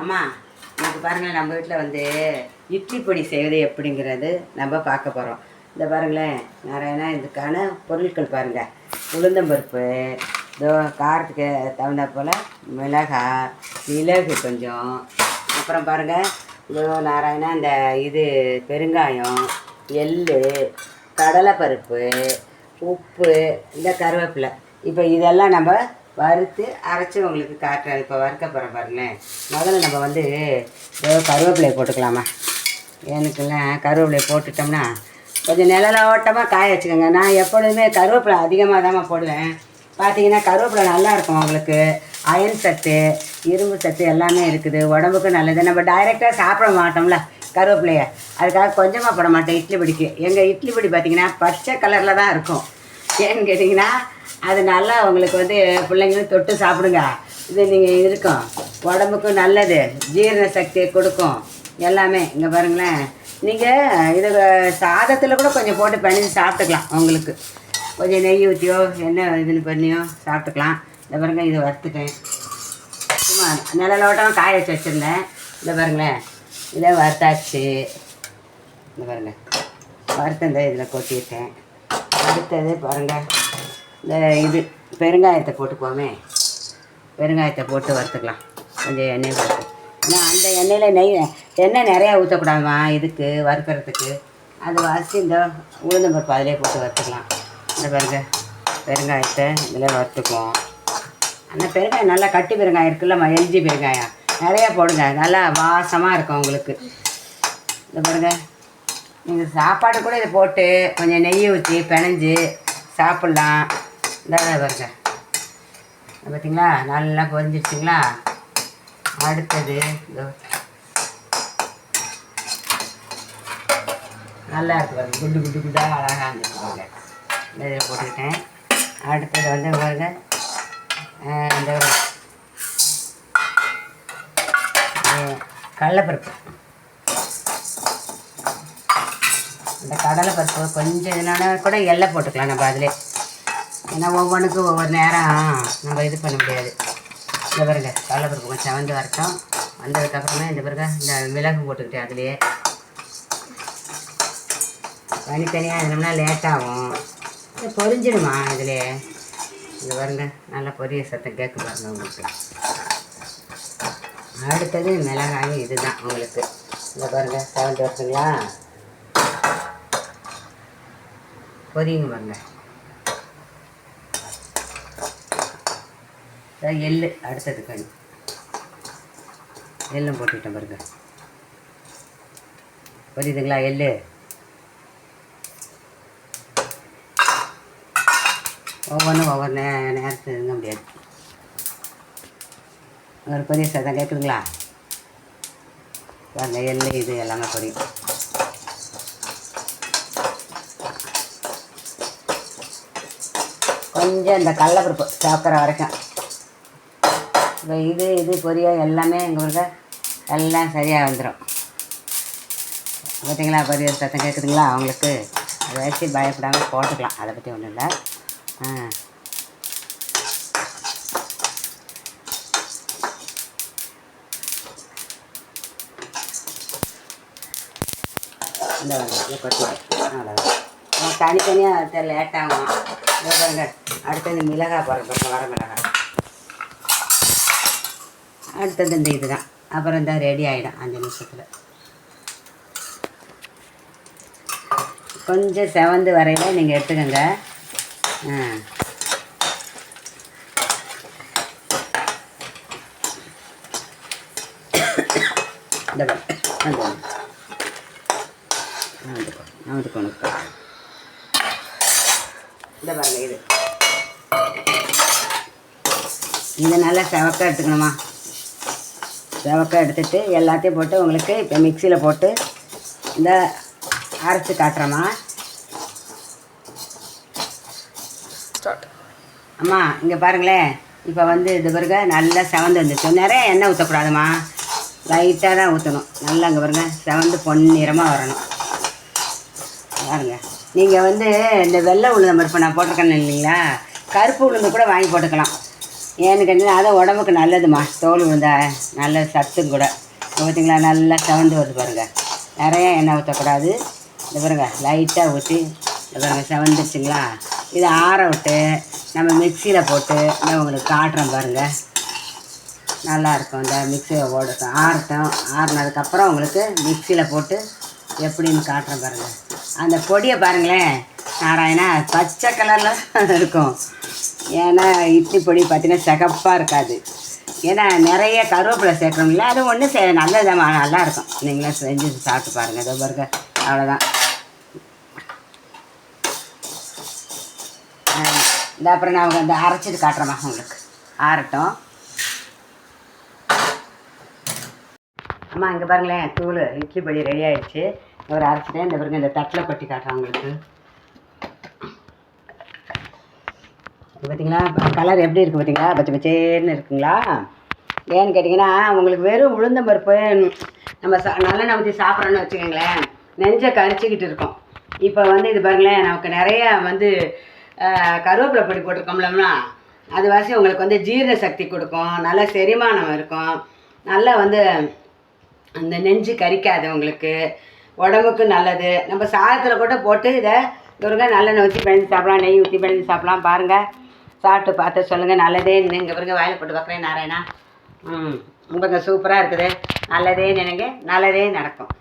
அம்மா எனக்கு பாருங்களேன் நம்ம வீட்டில் வந்து இட்லி பொடி செய்வது எப்படிங்கிறது நம்ம பார்க்க போகிறோம் இந்த பாருங்களேன் நிறையா இதுக்கான பொருட்கள் பாருங்கள் உளுந்தம்பருப்பு இதோ காரத்துக்கு தகுந்த போல் மிளகாய் மிளகு கொஞ்சம். அப்புறம் பாருங்கள் இதோ நாராயணா இந்த இது பெருங்காயம் எள்ளு கடலைப்பருப்பு உப்பு இந்த கருவேப்பிலை. இப்போ இதெல்லாம் நம்ம வறுத்து அரைச்சி உங்களுக்கு காட்டுறேன் இப்போ வறுக்க போகிறேன் பாருங்களேன். முதல்ல நம்ம வந்து ஏதோ கருவேப்பிலையை போட்டுக்கலாமா? எனக்குலாம் கருவேப்பிலையை போட்டுட்டோம்னா கொஞ்சம் நிழல ஓட்டமாக காய வச்சுக்கோங்க. நான் எப்பொழுதுமே கருவேப்பிலை அதிகமாக தான் போடுவேன். பார்த்தீங்கன்னா கருவேப்பிலை நல்லாயிருக்கும் உங்களுக்கு. அயன் சத்து இரும்பு சத்து எல்லாமே இருக்குது. உடம்புக்கு நல்லது. நம்ம டைரெக்டாக சாப்பிட மாட்டோம்ல கருவேப்பிலையை. அதுக்காக கொஞ்சமாக போட மாட்டேன் இட்லி பிடிக்கு. எங்கள் இட்லி பிடி பார்த்தீங்கன்னா பச்சை கலரில் தான் இருக்கும். ஏன்னு கேட்டிங்கன்னா அது நல்லா உங்களுக்கு வந்து பிள்ளைங்களும் தொட்டு சாப்பிடுங்க. இது நீங்கள் இருக்கும். உடம்புக்கும் நல்லது. ஜீரண சக்தியை கொடுக்கும். எல்லாமே இங்கே பாருங்களேன். நீங்கள் இது சாதத்தில் கூட கொஞ்சம் போட்டு பண்ணி சாப்பிட்டுக்கலாம் உங்களுக்கு கொஞ்சம் நெய் ஊற்றியோ என்ன இதுன்னு பண்ணியோ சாப்பிட்டுக்கலாம். இந்த பாருங்க இதை வறுத்துட்டேன். சும்மா நிழலோட்டம் காய வச்சு வச்சுருந்தேன். இந்த பாருங்களேன். இதை வறுத்தாச்சு. இந்த பாருங்க. வறுத்த இதில் கொட்டிட்டேன். அடுத்தது பாருங்கள் இந்த இது பெருங்காயத்தை போட்டுக்குவோமே. பெருங்காயத்தை போட்டு வறுத்துக்கலாம். கொஞ்சம் எண்ணெய் போட்டு. ஏன்னா அந்த எண்ணெயில் நெய் எண்ணெய் நிறையா ஊற்றக்கூடாதுமா இதுக்கு வறுக்கிறதுக்கு. அது வாசி இந்த உளுந்தம்பருப்பு அதிலே போட்டு வறுத்துக்கலாம். இந்த பாருங்க பெருங்காயத்தை இதில் வறுத்துக்குவோம். அந்த பெருங்காயம் நல்லா கட்டி பெருங்காயம் இருக்குல்லம்மா எல்ஜி பெருங்காயம். நிறையா போடுங்க நல்லா வாசமாக இருக்கும் உங்களுக்கு. இந்த பாருங்க நீங்கள் சாப்பாடு கூட இதை போட்டு கொஞ்சம் நெய் ஊற்றி பிணைஞ்சு சாப்பிட்லாம். இந்த பாருங்க பார்த்தீங்களா நல்லா பொரிஞ்சிருச்சுங்களா? அடுத்தது நல்லா இருக்கு பாருங்க. குண்டு குண்டு குண்டாக அழகாக இருந்துச்சு பாருங்க. இதில் போட்டுக்கிட்டேன். அடுத்தது வந்து பாருங்க. இந்த கடலைப்பருப்பு. இந்த கடலைப்பருப்பு கொஞ்சம் இதனால கூட எல்லை போட்டுக்கலாம். நம்ம அதிலே ஏன்னா ஒவ்வொன்றுக்கும் ஒவ்வொரு நேரம் நம்ம இது பண்ண முடியாது. இந்த பாருங்க கடலைப்பருப்பு கொஞ்சம் செவந்து வரட்டும். வந்ததுக்கப்புறமே இந்த பிறகு இந்த மிளகு போட்டுக்கிட்டேன் அதுலேயே. தனித்தனியாக இருந்தோம்னா லேட்டாகும் இது பொரிஞ்சிடுமா இதிலே இந்த பாருங்க நல்லா பொரிய சத்தம் கேட்க பாருங்க உங்களுக்கு. அடுத்தது மிளகாயும் இதுதான் உங்களுக்கு. இந்த பாருங்க செவந்து வருஷங்களா பொரியுங்க பாருங்க. எள்ளு. அடுத்தது கண் எள்ளும் போட்டுக்கிட்டேன் பாருங்க. புரியுதுங்களா எள்ளு? ஒவ்வொன்றும் ஒவ்வொரு நே நேரத்தில் இருக்க முடியாது. ஒரு பெரிய சதம் கேட்குதுங்களா? பாருங்க எள்ளு இது எல்லாமே பொரியும் கொஞ்சம் இந்த கடலப்பருப்பு சாப்பிட்ற வரைக்கும். இப்போ இது இது பொரியல் எல்லாமே எங்கள் ஊருக்கு எல்லாம் சரியாக வந்துடும் பார்த்தீங்களா பொரிய சத்தம் கேட்குதுங்களா அவங்களுக்கு அதை வச்சு பயப்படாமல் போட்டுக்கலாம். அதை பற்றி ஒன்றும் இல்லை. ஆ. இந்த தனித்தனியாக லேட் ஆகும்? பாருங்க அடுத்தது மிளகாய் போடுற பாருங்க வர மிளகாய். அடுத்தது இந்த இதுதான். அப்புறம் இந்த ரெடி ஆகிடும் அஞ்சு நிமிஷத்தில். கொஞ்சம் செவந்து வரையில் நீங்கள் எடுத்துக்கோங்க. ஆ. இந்த பாருங்க இது. இதை நல்லா செவக்க எடுத்துக்கணுமா? செவக்க எடுத்துட்டு எல்லாத்தையும் போட்டு உங்களுக்கு இப்போ மிக்சியில் போட்டு இந்த அரைச்சி காட்டுறேம்மா. அம்மா இங்கே பாருங்களேன். இப்போ வந்து இது பிறகு நல்லா செவந்து வந்துச்சு. நிறைய எண்ணெய் ஊற்றக்கூடாதும்மா லைட்டாக தான் ஊற்றணும் நல்லா இங்கே பாருங்க செவந்து பொன்னிறமாக வரணும். பாருங்க. நீங்கள் வந்து இந்த வெள்ளை உளுந்தம் பருப்பு நான் போட்டிருக்கேன்னு இல்லைங்களா? கருப்பு உளுந்து கூட வாங்கி போட்டுக்கலாம். ஏன்னு கேட்டீங்கன்னா அது உடம்புக்கு நல்லதுமா தோல் விழுந்தா நல்ல சத்தும் கூட. பார்த்தீங்களா நல்லா சவுண்டு வருது பாருங்கள் நிறையா எண்ணெய் ஊற்றக்கூடாது இந்த பாருங்க லைட்டாக ஊற்றி இந்த பாருங்கள் செவந்துருச்சுங்களா இதை ஆற விட்டு நம்ம மிக்சியில் போட்டு நான் உங்களுக்கு காட்டுறேன் பாருங்கள் நல்லாயிருக்கும் இந்த மிக்சியை ஓடட்டும் ஆறட்டும். ஆறுனதுக்கப்புறம் உங்களுக்கு மிக்சியில் போட்டு எப்படின்னு காட்டுறேன் பாருங்கள் அந்த பொடியை பாருங்களேன் நாராயணா பச்சை கலரில் இருக்கும். ஏன்னா இட்லி பொடி பார்த்தீங்கன்னா சிகப்பாக இருக்காது. ஏன்னா நிறைய கருவேப்பிலை சேர்க்கணும்ல அது ஒன்று சே நல்லதாக நல்லா இருக்கும் நீங்களும் செஞ்சு சாப்பிட்டு பாருங்கள் இதோ பாருங்க அவ்வளோதான் இந்த அப்புறம் நான் இந்த அரைச்சிட்டு காட்டுறேம்மா உங்களுக்கு. ஆறட்டும். அம்மா இங்கே பாருங்களேன் தூள் இட்லி பொடி ரெடி ஆயிடுச்சு. ஒரு அரைச்சிட்டேன். இந்த பாருங்க இந்த தட்டில் கொட்டி காட்டுறேன் உங்களுக்கு. பார்த்தீங்களா கலர் எப்படி இருக்குது பார்த்தீங்களா பச்சை பச்சேன்னு இருக்குங்களா? ஏன்னு கேட்டிங்கன்னா உங்களுக்கு வெறும் உளுந்த பருப்பு நம்ம சா நல்லெண்ணெய் ஊற்றி சாப்பிட்றோன்னு வச்சுக்கோங்களேன். நெஞ்சை கரிச்சிக்கிட்டு இருக்கோம். இப்போ வந்து இது பாருங்களேன் நமக்கு நிறைய வந்து கருவேப்பிலை பொடி போட்டிருக்கோம்லம்னா அது வாசி உங்களுக்கு வந்து ஜீரண சக்தி கொடுக்கும். நல்ல செரிமானம் இருக்கும். நல்லா வந்து அந்த நெஞ்சு கரிக்காது உங்களுக்கு. உடம்புக்கு நல்லது. நம்ம சாதத்தில் கூட போட்டு இதை இவருங்க நல்லெண்ணெய் ஊற்றி பிணைஞ்சு சாப்பிடலாம் நெய் ஊற்றி பிணைஞ்சு சாப்பிடலாம். பாருங்கள் சாப்பிட்டு பார்த்து சொல்லுங்கள் நல்லதே இங்கே பாருங்க வாயில் போட்டு பார்க்குறேன் நாராயணா. ம் ரொம்ப சூப்பராக இருக்குது. நல்லதே நினைங்க நல்லதே நடக்கும்.